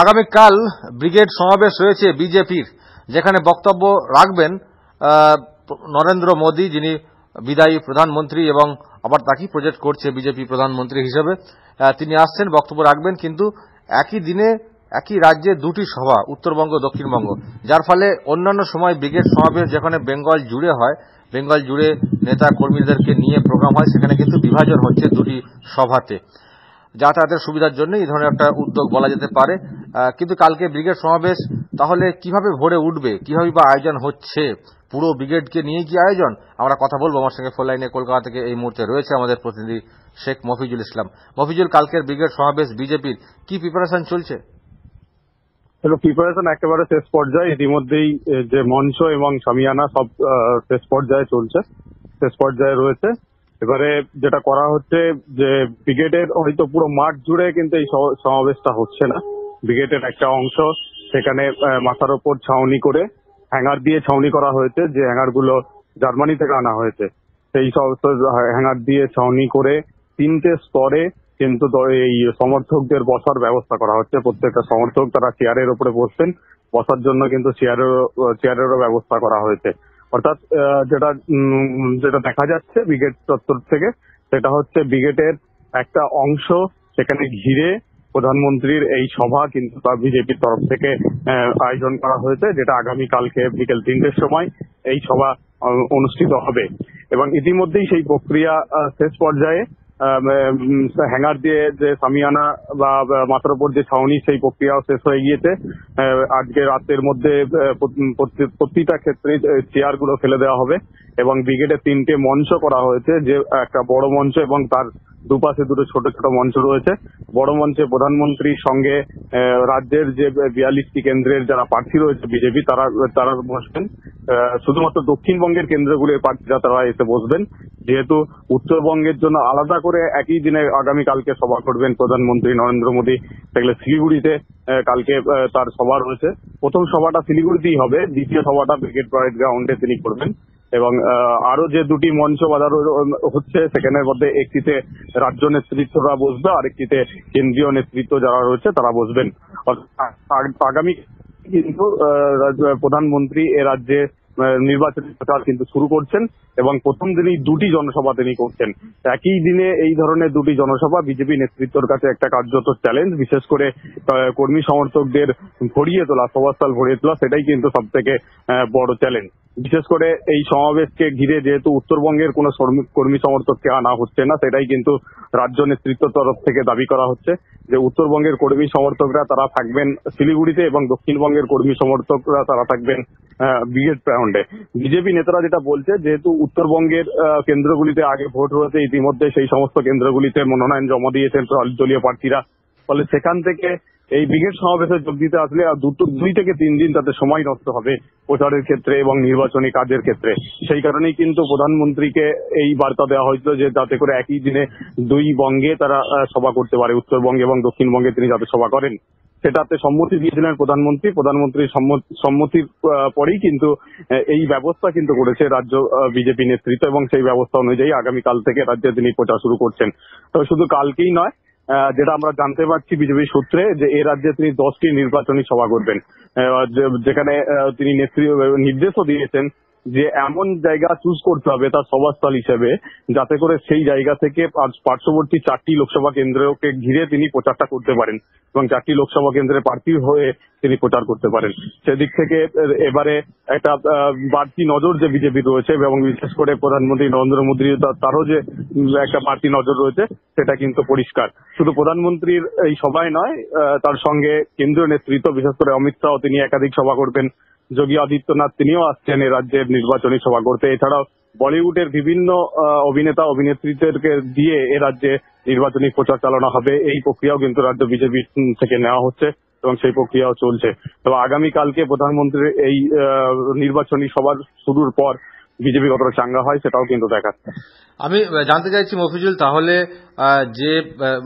আগামীকাল ব্রিগেড সমাবেশ রয়েছে বিজেপির, যেখানে বক্তব্য রাখবেন নরেন্দ্র মোদী, যিনি বিদায়ী প্রধানমন্ত্রী এবং আবার তাকেই প্রজেক্ট করছে বিজেপি প্রধানমন্ত্রী হিসেবে। তিনি আসছেন, বক্তব্য রাখবেন, কিন্তু একই দিনে একই রাজ্যে দুটি সভা, উত্তরবঙ্গ, দক্ষিণবঙ্গ, যার ফলে অন্যান্য সময় ব্রিগেড সমাবেশ যেখানে বেঙ্গল জুড়ে হয়, বেঙ্গল জুড়ে নেতা কর্মীদেরকে নিয়ে প্রোগ্রাম হয়, সেখানে কিন্তু বিভাজন হচ্ছে দুটি সভাতে। যাতায়াতের সুবিধার জন্য এই ধরনের একটা উদ্যোগ বলা যেতে পারে। কিন্তু কালকে ব্রিগেড সমাবেশ, তাহলে কীভাবে ভরে উঠবে? কীভাবে বা আয়োজন হচ্ছে? পুরো ব্রিগেডকে নিয়ে কি আয়োজন? আমরা কথা বলব আমার সঙ্গে ফোন লাইনে কলকাতা থেকে এই মুহূর্তে রয়েছে আমাদের প্রতিনিধি শেখ মফিজুল ইসলাম। মফিজুল, কালকের ব্রিগেড সমাবেশ বিজেপির কি প্রিপারেশন চলছে? প্রিপারেশন একেবারে শেষ পর্যায়ে। ইতিমধ্যেই যে মঞ্চ এবং সামিয়ানা সব শেষ পর্যায়ে চলছে। শেষ পর্যায়ে রয়েছে। এবারে যেটা করা হচ্ছে যে ব্রিগেডের হয়তো পুরো মাঠ জুড়ে কিন্তু এই সমাবেশটা হচ্ছে না। ব্রিগেডের একটা অংশ, সেখানে মাথার ওপর ছাউনি করে হ্যাঙ্গার দিয়ে ছাউনি করা হয়েছে, যে হ্যাঙ্গারগুলো জার্মানি থেকে আনা হয়েছে। সেই সমস্ত হ্যাঙ্গার দিয়ে ছাউনি করে তিনটে স্তরে কিন্তু এই সমর্থকদের বসার ব্যবস্থা করা হচ্ছে। প্রত্যেকটা সমর্থক তারা চেয়ারের উপরে বসবেন বসার জন্য কিন্তু চেয়ারের চেয়ারেরও ব্যবস্থা করা হয়েছে। অর্থাৎ যেটা যেটা দেখা যাচ্ছে ব্রিগেড চত্বর থেকে, সেটা হচ্ছে ব্রিগেডের একটা অংশ সেখানে ঘিরে প্রধানমন্ত্রীর এই সভা কিন্তু তার বিজেপির তরফ থেকে আয়োজন করা হয়েছে, যেটা আগামী কালকে বিকেল তিনটের সময় এই সভা অনুষ্ঠিত হবে। এবং ইতিমধ্যেই সেই প্রক্রিয়া শেষ পর্যায়ে হ্যাঙ্গার দিয়ে যে সামিয়ানা বা মাথার উপর যে ছাউনি সেই প্রক্রিয়াও শেষ হয়ে গিয়েছে। আজকে রাতের মধ্যে প্রতিটা ক্ষেত্রে চেয়ারগুলো ফেলে দেওয়া হবে এবং ব্রিগেডে তিনটে মঞ্চ করা হয়েছে, যে একটা বড় মঞ্চ এবং তার দুপাশে দুটো ছোট ছোট মঞ্চ রয়েছে। বড় মঞ্চে প্রধানমন্ত্রীর সঙ্গে রাজ্যের যে বিয়াল্লিশটি কেন্দ্রের যারা প্রার্থী রয়েছে, বিজেপি, তারা তারা বসবেন। শুধুমাত্র দক্ষিণবঙ্গের কেন্দ্রগুলির প্রার্থীরা তারা এসে বসবেন। যেহেতু উত্তরবঙ্গের জন্য আলাদা করে একই দিনে আগামী কালকে সভা করবেন প্রধানমন্ত্রী নরেন্দ্র মোদী। সেগুলো শিলিগুড়িতে কালকে তার সভা রয়েছে। প্রথম সভাটা শিলিগুড়িতেই হবে। দ্বিতীয় সভাটা ব্রিগেড প্যারেড গ্রাউন্ডে তিনি করবেন। এবং আরও যে দুটি মঞ্চ বাজার হচ্ছে, সেখানের মধ্যে একটিতে রাজ্য নেতৃত্বরা বসবে, আরেকটিতে কেন্দ্রীয় নেতৃত্ব যারা রয়েছে তারা বসবেন। আগামী কিন্তু প্রধানমন্ত্রী এ রাজ্যে নির্বাচনী প্রচার কিন্তু শুরু করছেন এবং প্রথম দিনেই দুটি জনসভা তিনি করছেন। একই দিনে এই ধরনের দুটি জনসভা বিজেপি নেতৃত্বের কাছে একটা কার্যত চ্যালেঞ্জ বিশেষ করে কর্মী সমর্থকদের ভরিয়ে তোলা, সভাস্থল ভরিয়ে তোলা, সেটাই কিন্তু সব থেকে বড় চ্যালেঞ্জ বিশেষ করে এই সমাবেশকে ঘিরে যেহেতু উত্তরবঙ্গের কোনো কর্মী সমর্থককে আনা হচ্ছে না, সেটাই কিন্তু রাজ্য নেতৃত্ব তরফ থেকে দাবি করা হচ্ছে যে উত্তরবঙ্গের কর্মী সমর্থকরা তারা থাকবেন শিলিগুড়িতে এবং দক্ষিণবঙ্গের কর্মী সমর্থকরা তারা থাকবেন আহ, ব্রিগেড গ্রাউন্ডে বিজেপি নেতারা যেটা বলছে যেহেতু উত্তরবঙ্গের কেন্দ্রগুলিতে আগে ভোট হয়েছে ইতিমধ্যে সেই সমস্ত কেন্দ্রগুলিতে মনোনয়ন জমা দিয়েছেন দলীয় প্রার্থীরা। ফলে সেখান থেকে এই ব্রিগেড সমাবেশে যোগ দিতে আসলে আর দুটো দুই থেকে তিন দিন তাতে সময় নষ্ট হবে প্রচারের ক্ষেত্রে এবং নির্বাচনী কাজের ক্ষেত্রে। সেই কারণেই কিন্তু প্রধানমন্ত্রীকে এই বার্তা দেওয়া হয়েছিল যে যাতে করে একই দিনে দুই বঙ্গে তারা সভা করতে পারে উত্তরবঙ্গে এবং দক্ষিণবঙ্গে তিনি যাতে সভা করেন। সেটাতে সম্মতি দিয়েছিলেন প্রধানমন্ত্রী। প্রধানমন্ত্রীর সম্মতির পরেই কিন্তু এই ব্যবস্থা কিন্তু করেছে রাজ্য বিজেপি নেতৃত্ব এবং সেই ব্যবস্থা অনুযায়ী আগামীকাল থেকে রাজ্যে তিনি প্রচার শুরু করছেন। তবে শুধু কালকেই নয় যেটা আমরা জানতে পারছি বিজেপি সূত্রে যে এ রাজ্যে তিনি দশটি নির্বাচনী সভা করবেন। যেখানে তিনি নেত্রী নির্দেশও দিয়েছেন যে এমন জায়গা চুজ করতে হবে তার সভাস্থল হিসেবে, যাতে করে সেই জায়গা থেকে পার্শ্ববর্তী চারটি লোকসভা কেন্দ্রকে ঘিরে তিনি প্রচারটা করতে পারেন এবং চারটি লোকসভা কেন্দ্রের প্রার্থী হয়ে তিনি প্রচার করতে পারেন। সেদিক থেকে এবারে একটা বাড়তি নজর যে বিজেপি রয়েছে এবং বিশেষ করে প্রধানমন্ত্রী নরেন্দ্র মোদী তারও যে একটা বাড়তি নজর রয়েছে, সেটা কিন্তু পরিষ্কার। শুধু প্রধানমন্ত্রীর এই সভায় নয় তার সঙ্গে কেন্দ্রীয় নেতৃত্ব, বিশেষ করে অমিত শাহ তিনি একাধিক সভা করবেন। যোগী আদিত্যনাথ, তিনিও আসছেন এ রাজ্যের নির্বাচনী সভা করতে। এছাড়াও বলিউডের বিভিন্ন অভিনেতা, অভিনেত্রীদেরকে দিয়ে এ রাজ্যে নির্বাচনী প্রচার চালানো হবে। এই প্রক্রিয়াও কিন্তু রাজ্য বিজেপি থেকে নেওয়া হচ্ছে এবং সেই প্রক্রিয়াও চলছে। তো আগামীকালকে প্রধানমন্ত্রীর এই নির্বাচনী সভার শুরুর পর বিজেপি কতটা চাঙ্গা হয় সেটাও কিন্তু দেখাচ্ছে। আমি জানতে চাইছি মফিজুল, তাহলে যে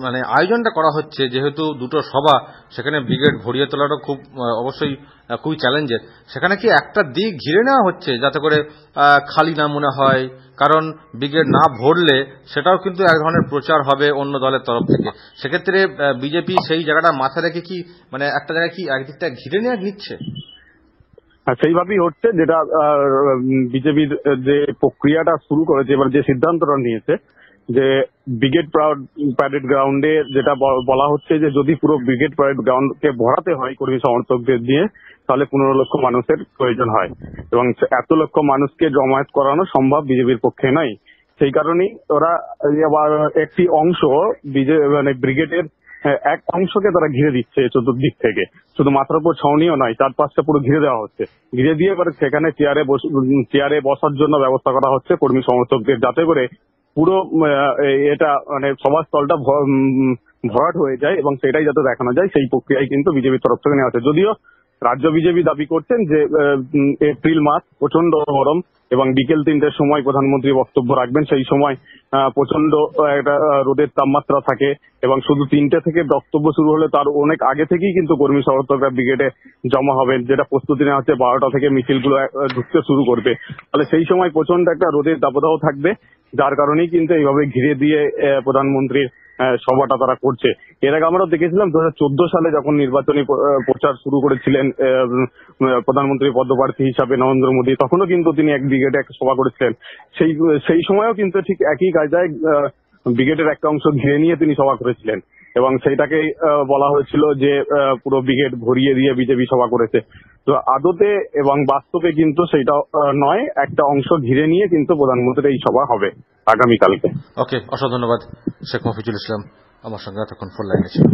মানে আয়োজনটা করা হচ্ছে, যেহেতু দুটো সভা, সেখানে ব্রিগেড ভরিয়ে তোলাটা খুব অবশ্যই খুবই চ্যালেঞ্জের। সেখানে কি একটা দিক ঘিরে নেওয়া হচ্ছে, যাতে করে খালি না মনে হয়? কারণ ব্রিগেড না ভরলে সেটাও কিন্তু এক ধরনের প্রচার হবে অন্য দলের তরফ থেকে। সেক্ষেত্রে বিজেপি সেই জায়গাটা মাথায় রেখে কি মানে একটা জায়গায় কি একদিকটা ঘিরে নেওয়া নিচ্ছে? সেইভাবেই হচ্ছে যেটা বিজেপির যে প্রক্রিয়াটা শুরু করেছে, এবার যে সিদ্ধান্তটা নিয়েছে, যে ব্রিগেড প্যারেড গ্রাউন্ডে যেটা বলা হচ্ছে যে যদি পুরো ব্রিগেড প্যারেড গ্রাউন্ডকে ভরাতে হয় কর্মী সমর্থকদের দিয়ে, তাহলে পনেরো লক্ষ মানুষের প্রয়োজন হয়। এবং এত লক্ষ মানুষকে জমায়েত করানো সম্ভব বিজেপির পক্ষে নয়। সেই কারণেই ওরা একটি অংশ মানে ব্রিগেডের এক অংশকে তারা ঘিরে দিচ্ছে চতুর্দিক থেকে। শুধু মাথার উপর ছাউনিও নয়, চার পাঁচটা পুরো ঘিরে দেওয়া হচ্ছে। ঘিরে দিয়ে এবার সেখানে চেয়ারে চেয়ারে বসার জন্য ব্যবস্থা করা হচ্ছে কর্মী সমর্থকদের, যাতে করে পুরো এটা মানে সভাস্থলটা স্থলটা ভরাট হয়ে যায় এবং সেটাই যাতে দেখানো যায়, সেই প্রক্রিয়ায় কিন্তু বিজেপির তরফ থেকে নেওয়া হচ্ছে। যদিও রাজ্য বিজেপি দাবি করছেন যে এপ্রিল মাস প্রচণ্ড গরম এবং বিকেল তিনটের সময় প্রধানমন্ত্রী বক্তব্য রাখবেন। সেই সময় প্রচণ্ড একটা রোদের তাপমাত্রা থাকে এবং শুধু তিনটে থেকে বক্তব্য শুরু হলে তার অনেক আগে থেকেই কিন্তু কর্মী সমর্থকরা ব্রিগেডে জমা হবেন, যেটা প্রস্তুতি নেওয়া হচ্ছে বারোটা থেকে মিছিলগুলো ঢুকতে শুরু করবে। তাহলে সেই সময় প্রচণ্ড একটা রোদের দাবদাহ থাকবে, যার কারণেই কিন্তু এইভাবে ঘিরে দিয়ে প্রধানমন্ত্রীর সভাটা তারা করছে। এর আগে আমরাও দেখেছিলাম, দু হাজার চোদ্দ সালে যখন নির্বাচনী প্রচার শুরু করেছিলেন প্রধানমন্ত্রী পদপ্রার্থী হিসাবে নরেন্দ্র মোদী, তখনও কিন্তু তিনি এক ব্রিগেডে এক সভা করেছিলেন। সেই সেই সময়ও কিন্তু ঠিক একই কায়দায় ব্রিগেডের একটা অংশ ঘিরে নিয়ে তিনি সভা করেছিলেন। এবং সেইটাকেই বলা হয়েছিল যে পুরো ব্রিগেড ভরিয়ে দিয়ে বিজেপি সভা করেছে। তো আদতে এবং বাস্তবে কিন্তু সেটা নয়, একটা অংশ ঘিরে নিয়ে কিন্তু প্রধানমন্ত্রীর এই সভা হবে আগামীকালকে। ওকে, অসংখ্য ধন্যবাদ, শেখ মফিজুল ইসলাম। আমার সঙ্গে এতক্ষণ ফোন লাইনে ছিল